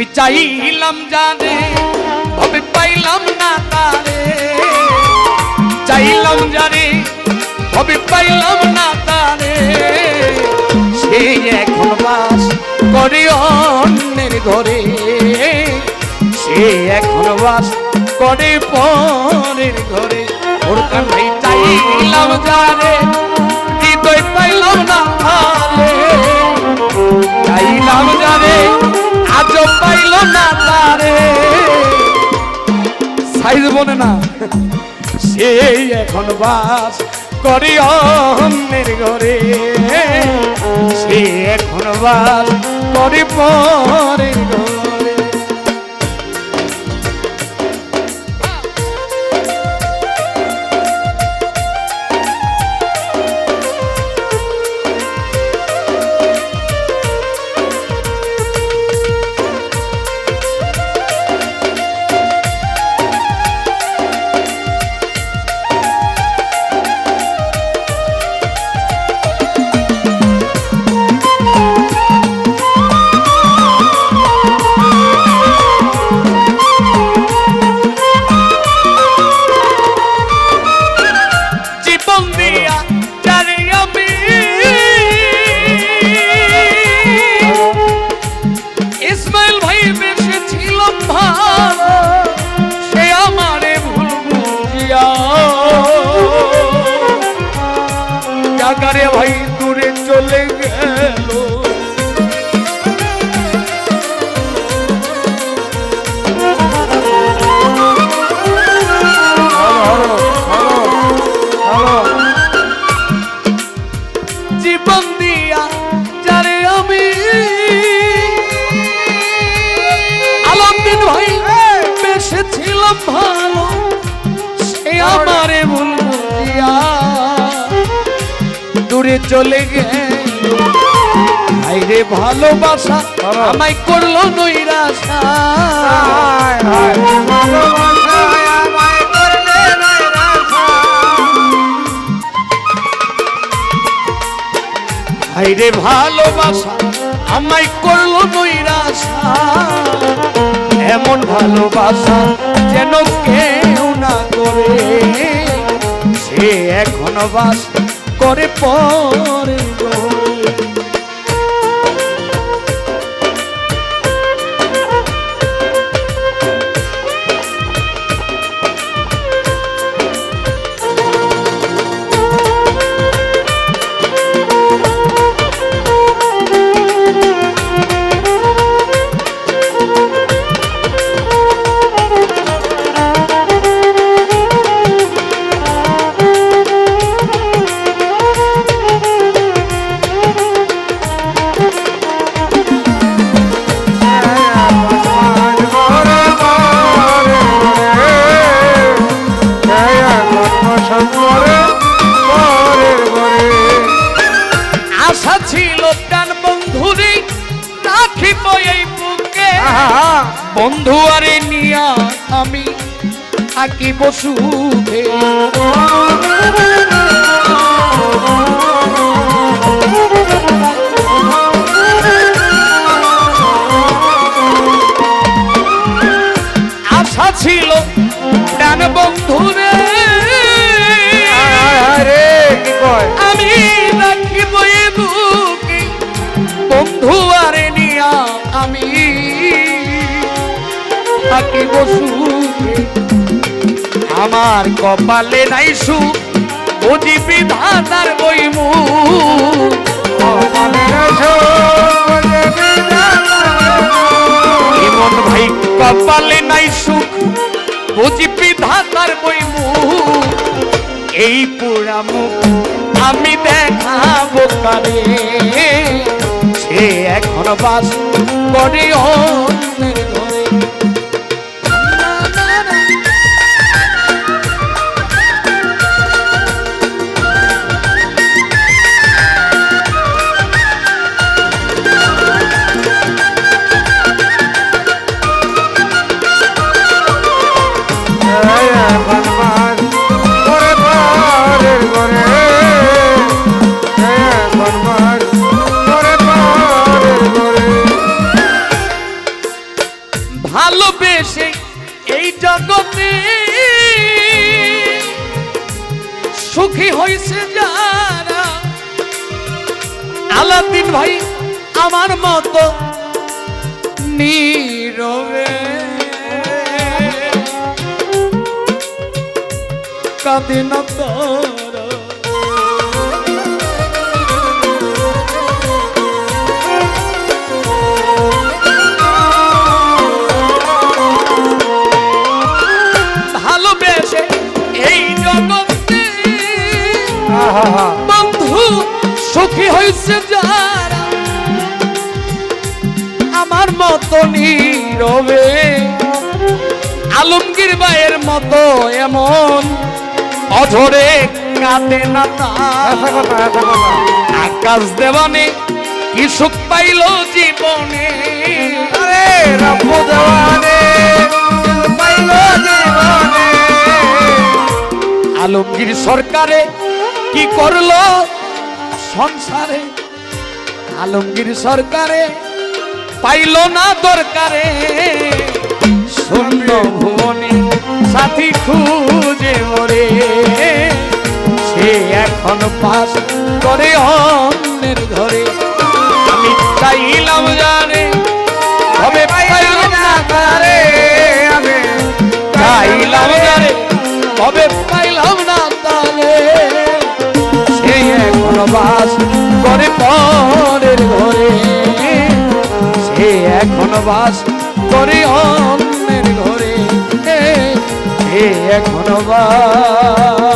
আমি চাইলাম জানে ভাবে পাইলাম না তারে। চাইলাম জানে ভাবে পাইলাম না তারে। সে এখন বাস করে অন্যের ঘরে। সে এখন বাস করে পরের ঘরে। ওর কান্নাই চাইলাম জানে, হৃদয় পাইলাম না তারে। চাইলাম জানে আজও সাইজ বনে না। সে এখন বাস করি অন্যের ঘরে। সে এখন বাস করি পরের ঘরে। ভালো সে আমারে ভুল দূরে চলে গেল। হাইরে ভালোবাসা আমায় করল নৈরাশা। হাইরে ভালোবাসা আমায় করল নৈরাশা। এমন ভালোবাসা যেন কেউ না করে। সে এখন বাস করে পরে বন্ধু আরে নিয়া আমি থাকিব সুখে আমার কপালে নাই সুখ বুঝি বিধাতার বইমু এমন ভাই কপালে নাই সুখ বুঝি বিধাতার বইমু এই পুরা মুখ আমি দেখাবো কারে সে এখন বাস করে অন্যের হয়েছে যারা। আলাদিন ভাই আমার মত নীরবে। কাঁদে মতো নীরবে। আলমগীর ভাইয়ের মতো এমন অঝরে কাঁদে না তার। আকাশ দেওয়ানে কি সুখ পাইল জীবনে? আরে দেওয়ানে পাইল জীবনে? আলমগীর সরকারে কি করল? সংসারে। আলমগীর সরকারে পাইল না দরকারে। শূন্য ভুবনে সাথী খুঁজে মরে। সে এখন পাস করে অন্যের ঘরে। আমি চাইলাম জানে হবে পাইলাম না তারে। আমি চাইলাম জানে কবে পাইলাম না তারে। সে এখন বাস করে পরের ঘরে। এখন বাস করি অন্যের ঘরে। এখন বাস